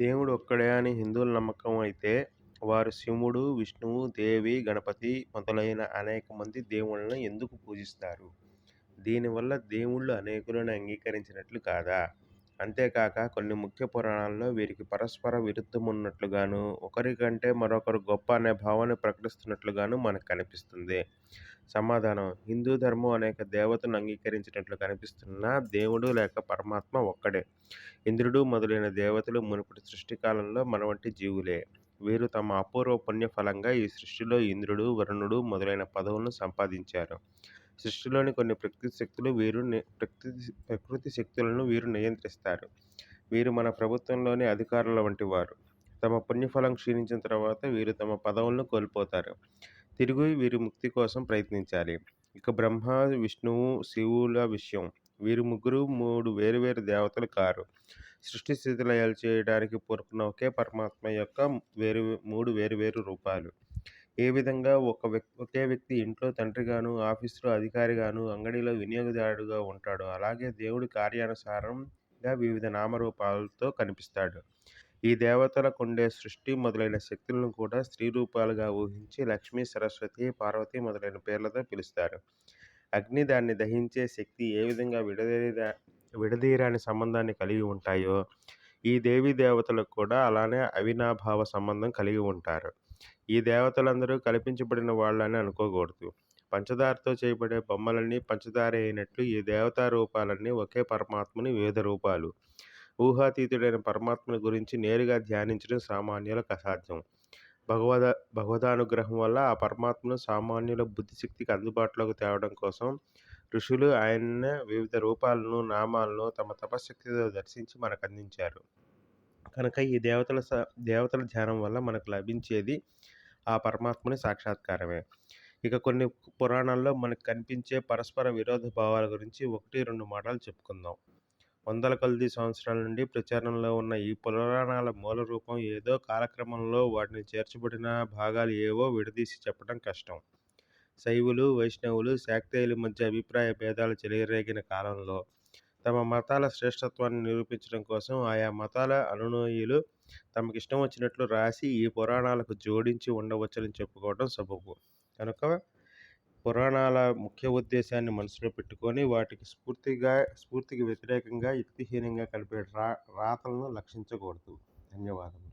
దేవుడు ఒక్కడే అని హిందువుల నమ్మకం అయితే, వారు శివుడు, విష్ణువు, దేవి, గణపతి మొదలైన అనేక మంది దేవుళ్ళను ఎందుకు పూజిస్తారు? దీనివల్ల దేవుళ్ళు అనేకులను అంగీకరించినట్లు కాదా? అంతేకాక కొన్ని ముఖ్య పురాణాల్లో వీరికి పరస్పర విరుద్ధమున్నట్లుగాను ఒకరికంటే మరొకరు గొప్ప అనే భావాన్ని ప్రకటిస్తున్నట్లుగాను మనకు కనిపిస్తుంది. సమాధానం: హిందూ ధర్మం అనేక దేవతను అంగీకరించినట్లు కనిపిస్తున్న దేవుడు లేక పరమాత్మ ఒక్కడే. ఇంద్రుడు మొదలైన దేవతలు మునుపటి సృష్టి కాలంలో మనవంటి జీవులే. వీరు తమ అపూర్వ పుణ్య ఫలంగా ఈ సృష్టిలో ఇంద్రుడు, వరుణుడు మొదలైన పదవులను సంపాదించారు. సృష్టిలోని కొన్ని ప్రకృతి శక్తులు వీరు ప్రకృతి ప్రకృతి శక్తులను వీరు నియంత్రిస్తారు. వీరు మన ప్రభుత్వంలోని అధికారుల వంటి వారు. తమ పుణ్యఫలం క్షీణించిన తర్వాత వీరు తమ పదవులను కోల్పోతారు. తిరిగి వీరి ముక్తి కోసం ప్రయత్నించాలి. ఇక బ్రహ్మ, విష్ణువు, శివుల విషయం. వీరు ముగ్గురు మూడు వేరువేరు దేవతలు కారు. సృష్టి స్థితిలయాలు చేయడానికి పూర్పున ఒకే పరమాత్మ యొక్క వేరు మూడు వేరువేరు రూపాలు. ఏ విధంగా ఒక వ్యక్తి ఒకే వ్యక్తి ఇంట్లో తండ్రిగాను ఆఫీసులో అధికారిగానూ, అంగడిలో వినియోగదారుడుగా ఉంటాడు అలాగే దేవుడి కార్యానుసారంగా వివిధ నామరూపాలతో కనిపిస్తాడు. ఈ దేవతలకుండే సృష్టి మొదలైన శక్తులను కూడా స్త్రీ రూపాలుగా ఊహించి లక్ష్మీ, సరస్వతి, పార్వతి మొదలైన పేర్లతో పిలుస్తారు. అగ్ని, దాన్ని దహించే శక్తి ఏ విధంగా విడదీయరాని సంబంధాన్ని కలిగి ఉంటాయో, ఈ దేవీ దేవతలకు కూడా అలానే అవినాభావ సంబంధం కలిగి ఉంటారు. ఈ దేవతలందరూ కల్పించబడిన వాళ్ళని అనుకోకూడదు. పంచదారతో చేయబడే బొమ్మలన్నీ పంచదార అయినట్లు ఈ దేవతా రూపాలన్నీ ఒకే పరమాత్మని వివిధ రూపాలు. ఊహాతీతుడైన పరమాత్మని గురించి నేరుగా ధ్యానించడం సామాన్యులకు అసాధ్యం. భగవదానుగ్రహం వల్ల ఆ పరమాత్మను సామాన్యుల బుద్ధిశక్తికి అందుబాటులోకి తేవడం కోసం ఋషులు ఆయన వివిధ రూపాలను, నామాలను తమ తపశ్శక్తితో దర్శించి మనకు అందించారు కనుక ఈ దేవతల దేవతల ధ్యానం వల్ల మనకు లభించేది ఆ పరమాత్మని సాక్షాత్కారమే. ఇక కొన్ని పురాణాల్లో మనకు కనిపించే పరస్పర విరోధ భావాల గురించి ఒకటి రెండు మాటలు చెప్పుకుందాం. వందల కొలది సంవత్సరాల నుండి ప్రచారంలో ఉన్న ఈ పురాణాల మూల రూపం ఏదో కాలక్రమంలో వాటిని చేర్చబడిన భాగాలు ఏవో విడదీసి చెప్పడం కష్టం. శైవులు, వైష్ణవులు, శాక్తేయుల మధ్య అభిప్రాయ భేదాలు చెలరేగిన కాలంలో తమ మతాల శ్రేష్టత్వాన్ని నిరూపించడం కోసం ఆయా మతాల అనునోయులు తమకిష్టం వచ్చినట్లు రాసి ఈ పురాణాలకు జోడించి ఉండవచ్చని చెప్పుకోవడం సబబు. కనుక పురాణాల ముఖ్య ఉద్దేశాన్ని మనసులో పెట్టుకొని వాటికి స్ఫూర్తిగా స్ఫూర్తికి వ్యతిరేకంగా, యుక్తిహీనంగా కలిపే రా రాతలను లక్షించకూడదు. ధన్యవాదములు.